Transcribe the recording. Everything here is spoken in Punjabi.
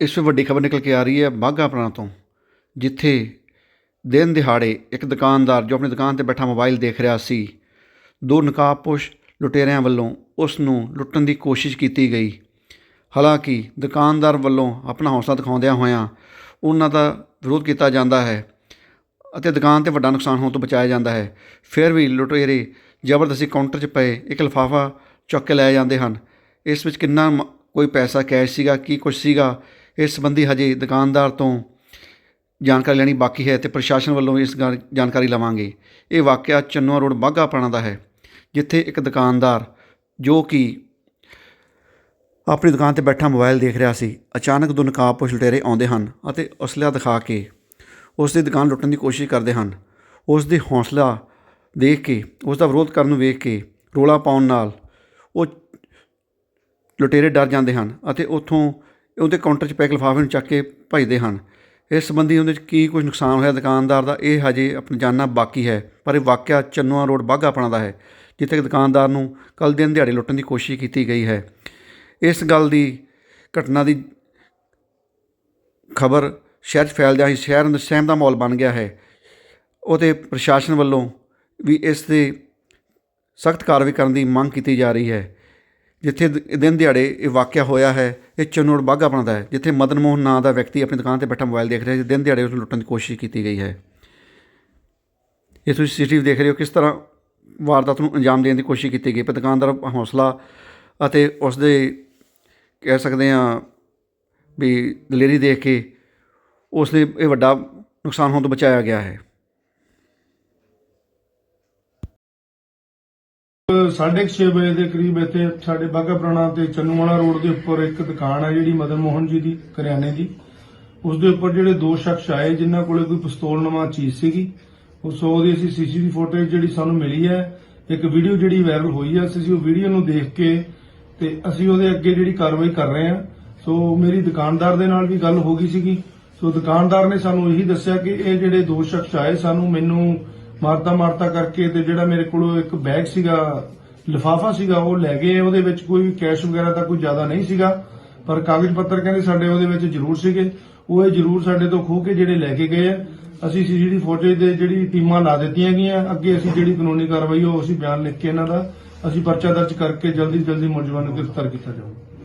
ਇਸ ਵੱਡੀ ਖਬਰ ਨਿਕਲ ਕੇ ਆ ਰਹੀ ਹੈ ਬਾਘਾ ਪੁਰਾਣਾ ਤੋਂ, ਜਿੱਥੇ ਦਿਨ ਦਿਹਾੜੇ ਇੱਕ ਦੁਕਾਨਦਾਰ ਜੋ ਆਪਣੀ ਦੁਕਾਨ ਤੇ ਬੈਠਾ ਮੋਬਾਈਲ ਦੇਖ ਰਿਹਾ ਸੀ, ਦੋ ਨਕਾਬਪੋਸ਼ ਲੁਟੇਰਿਆਂ ਵੱਲੋਂ ਉਸ ਨੂੰ ਲੁੱਟਣ ਦੀ ਕੋਸ਼ਿਸ਼ ਕੀਤੀ ਗਈ। ਹਾਲਾਂਕਿ ਦੁਕਾਨਦਾਰ ਵੱਲੋਂ ਆਪਣਾ ਹੌਸਲਾ ਦਿਖਾਉਂਦਿਆਂ ਹੋਇਆਂ ਉਹਨਾਂ ਦਾ ਵਿਰੋਧ ਕੀਤਾ ਜਾਂਦਾ ਹੈ ਅਤੇ ਦੁਕਾਨ ਤੇ ਵੱਡਾ ਨੁਕਸਾਨ ਹੋਣ ਤੋਂ ਬਚਾਇਆ ਜਾਂਦਾ ਹੈ। ਫਿਰ ਵੀ ਲੁਟੇਰੇ ਜ਼ਬਰਦਸਤੀ ਕਾਊਂਟਰ 'ਚ ਪਏ ਇੱਕ ਲਿਫਾਫਾ ਚੁੱਕ ਕੇ ਲੈ ਜਾਂਦੇ ਹਨ। ਇਸ ਵਿੱਚ ਕਿੰਨਾ ਮ- ਕੋਈ ਪੈਸਾ ਕੈਸ਼ ਸੀਗਾ, ਕੀ ਕੁਝ ਸੀਗਾ ਇਸ ਸੰਬੰਧੀ ਹਜੇ ਦੁਕਾਨਦਾਰ ਤੋਂ ਜਾਣਕਾਰੀ ਲੈਣੀ ਬਾਕੀ ਹੈ ਤੇ ਪ੍ਰਸ਼ਾਸਨ ਵੱਲੋਂ ਇਸ ਗੱਲ ਜਾਣਕਾਰੀ ਲਵਾਂਗੇ। ਇਹ ਵਾਕਿਆ ਚੰਨਵਾ ਰੋਡ ਬਾਘਾ ਪੁਰਾਣਾ ਦਾ ਹੈ, ਜਿੱਥੇ ਇੱਕ ਦੁਕਾਨਦਾਰ ਜੋ ਕਿ ਆਪਣੀ ਦੁਕਾਨ ਤੇ ਬੈਠਾ ਮੋਬਾਈਲ ਦੇਖ ਰਿਹਾ ਸੀ, ਅਚਾਨਕ ਦੋ ਨਕਾਬਪੋਸ਼ ਲੁਟੇਰੇ ਆਉਂਦੇ ਹਨ ਅਤੇ ਅਸਲਿਆ ਦਿਖਾ ਕੇ ਉਸ ਦੀ ਦੁਕਾਨ ਲੁੱਟਣ ਦੀ ਕੋਸ਼ਿਸ਼ ਕਰਦੇ ਹਨ। ਉਸ ਦੀ ਹੌਸਲਾ ਦੇਖ ਕੇ ਉਸ ਦਾ ਵਿਰੋਧ ਕਰਨ ਨੂੰ ਵੇਖ ਕੇ ਰੋਲਾ ਪਾਉਣ ਨਾਲ ਉਹ ਲੁਟੇਰੇ ਡਰ ਜਾਂਦੇ ਹਨ ਅਤੇ ਉੱਥੋਂ ਉਹਦੇ ਕਾਊਂਟਰ 'ਚ ਪੈਕ ਲਿਫਾਫੇ ਨੂੰ ਚੱਕ ਕੇ ਭੱਜਦੇ ਹਨ। ਇਸ ਸੰਬੰਧੀ ਉਹਦੇ 'ਚ ਕੀ ਕੁਝ ਨੁਕਸਾਨ ਹੋਇਆ? ਦੁਕਾਨਦਾਰ ਦਾ ਇਹ ਹਜੇ ਆਪਣਾ ਜਾਨਣਾ ਬਾਕੀ ਹੈ, ਪਰ ਇਹ ਵਾਕਿਆ ਚੰਨੋਆ ਰੋਡ ਬਾਘਾ ਆਪਣਾ ਦਾ ਹੈ, ਜਿੱਥੇ ਇੱਕ ਦੁਕਾਨਦਾਰ ਨੂੰ ਕੱਲ੍ਹ ਦਿਨ ਦਿਹਾੜੇ ਲੁੱਟਣ ਦੀ ਕੋਸ਼ਿਸ਼ ਕੀਤੀ ਗਈ ਹੈ। ਇਸ ਗੱਲ ਦੀ ਘਟਨਾ ਦੀ ਖਬਰ ਸ਼ਹਿਰ 'ਚ ਫੈਲਦਿਆਂ ਹੀ। ਸ਼ਹਿਰ ਅੰਦਰ ਸਹਿਮ ਦਾ ਮਾਹੌਲ ਬਣ ਗਿਆ ਹੈ। ਉਹਦੇ ਪ੍ਰਸ਼ਾਸਨ ਵੱਲੋਂ ਵੀ ਇਸ 'ਤੇ ਸਖਤ ਕਾਰਵਾਈ ਕਰਨ ਦੀ ਮੰਗ ਕੀਤੀ ਜਾ ਰਹੀ ਹੈ। ਜਿੱਥੇ ਦਿਨ ਦਿਹਾੜੇ ਇਹ ਵਾਕਿਆ ਹੋਇਆ ਹੈ, ਇਹ ਚੰਨੋੜ ਬਾਘਾ ਬਣਦਾ ਹੈ, ਜਿੱਥੇ ਮਦਨ ਮੋਹਨ ਨਾਂ ਦਾ ਵਿਅਕਤੀ ਆਪਣੀ ਦੁਕਾਨ ਤੇ ਬੈਠਾ ਮੋਬਾਈਲ ਦੇਖ ਰਿਹਾ ਸੀ ਦਿਨ ਦਿਹਾੜੇ ਉਸ ਨੂੰ ਲੁੱਟਣ ਦੀ ਕੋਸ਼ਿਸ਼ ਕੀਤੀ ਗਈ ਹੈ। ਇਹ ਤੁਸੀਂ ਸੀਸੀਟੀਵੀ ਦੇਖ ਰਹੇ ਹੋ ਕਿਸ ਤਰ੍ਹਾਂ ਵਾਰਦਾਤ ਨੂੰ ਅੰਜਾਮ ਦੇਣ ਦੀ ਕੋਸ਼ਿਸ਼ ਕੀਤੀ ਗਈ ਪਰ ਦੁਕਾਨਦਾਰ ਹੌਸਲਾ ਅਤੇ ਉਸ ਦੇ ਕਹਿ ਸਕਦੇ ਹਾਂ ਵੀ ਦਲੇਰੀ ਦੇਖ ਕੇ ਉਸ ਨੇ ਇਹ ਵੱਡਾ ਨੁਕਸਾਨ ਹੋਣ ਤੋਂ ਬਚਾਇਆ ਗਿਆ ਹੈ। ਸਾਢੇ ਕੁ ਛੇ ਵਜੇ ਦੇ ਕਰੀਬ ਇੱਥੇ ਸਾਡੇ ਬਾਘਾ ਪੁਰਾਣਾ ਤੇ ਚੰਨੂਵਾਲਾ ਰੋਡ ਦੇ ਉੱਪਰ ਇੱਕ ਦੁਕਾਨ ਹੈ ਜਿਹੜੀ ਮਦਨ ਮੋਹਨ ਜੀ ਦੀ, ਕਰਿਆਨੇ ਦੀ। ਉਸ ਦੇ ਉੱਪਰ ਜਿਹੜੇ ਦੋ ਸ਼ਖਸ ਆਏ, ਜਿਨ੍ਹਾਂ ਕੋਲੇ ਕੋਈ ਪਿਸਤੌਲ ਨਵਾਂ ਚੀਜ਼ ਸੀਗੀ। ਉਸ ਉਹਦੀ ਅਸੀਂ ਸੀਸੀਟੀਵੀ ਫੁਟੇਜ ਜਿਹੜੀ ਸਾਨੂੰ ਮਿਲੀ ਹੈ। ਇੱਕ ਵੀਡੀਓ ਜਿਹੜੀ ਵਾਇਰਲ ਹੋਈ ਹੈ ਅਸੀਂ ਉਹ ਵੀਡੀਓ ਨੂੰ ਦੇਖ ਕੇ ਤੇ ਅਸੀਂ ਉਹਦੇ ਅੱਗੇ ਜਿਹੜੀ ਕਾਰਵਾਈ ਕਰ ਰਹੇ ਹਾਂ ਸੋ ਮੇਰੀ ਦੁਕਾਨਦਾਰ ਦੇ ਨਾਲ ਵੀ ਗੱਲ ਹੋ ਗਈ ਸੀਗੀ। ਸੋ ਦੁਕਾਨਦਾਰ ਨੇ ਸਾਨੂੰ ਇਹੀ ਦੱਸਿਆ ਕਿ ਇਹ ਜਿਹੜੇ ਦੋ ਸ਼ਖਸ ਆਏ, ਸਾਨੂੰ ਮੈਨੂੰ ਮਾਰਤਾ ਮਾਰਤਾ ਕਰਕੇ ਤੇ ਜਿਹੜਾ ਮੇਰੇ ਕੋਲ ਇੱਕ ਬੈਗ ਸੀਗਾ ਲਿਫਾਫਾ ਸੀਗਾ, ਉਹ ਲੈ ਗਏ, ਉਹਦੇ ਵਿੱਚ ਕੋਈ ਕੈਸ਼ ਵਗੈਰਾ ਤਾਂ ਕੋਈ ਜ਼ਿਆਦਾ ਨਹੀਂ ਸੀਗਾ, ਪਰ ਕਾਗਜ਼ ਪੱਤਰ ਕਹਿੰਦੇ ਸਾਡੇ ਉਹਦੇ ਵਿੱਚ ਜ਼ਰੂਰ ਸੀਗੇ। ਉਹ ਇਹ ਜ਼ਰੂਰ ਸਾਡੇ ਤੋਂ ਖੋਹ ਕੇ ਜਿਹੜੇ ਲੈ ਕੇ ਗਏ ਆ। ਅਸੀਂ ਸੀਸੀਟੀਵੀ ਫੁਟੇਜ ਦੇ ਜਿਹੜੀ ਟੀਮਾਂ ਲਾ ਦਿੱਤੀਆਂ ਗਈਆਂ, ਅੱਗੇ ਅਸੀਂ ਜਿਹੜੀ ਕਾਨੂੰਨੀ ਕਾਰਵਾਈ ਉਹ ਅਸੀਂ ਬਿਆਨ ਲਿਖ ਕੇ ਇਹਨਾਂ ਦਾ ਅਸੀਂ ਪਰਚਾ ਦਰਜ ਕਰਕੇ ਜਲਦੀ ਜਲਦੀ ਮੁਲਜ਼ਮਾਂ ਨੂੰ ਗ੍ਰਿਫਤਾਰ ਕੀਤਾ ਜਾਊਗਾ।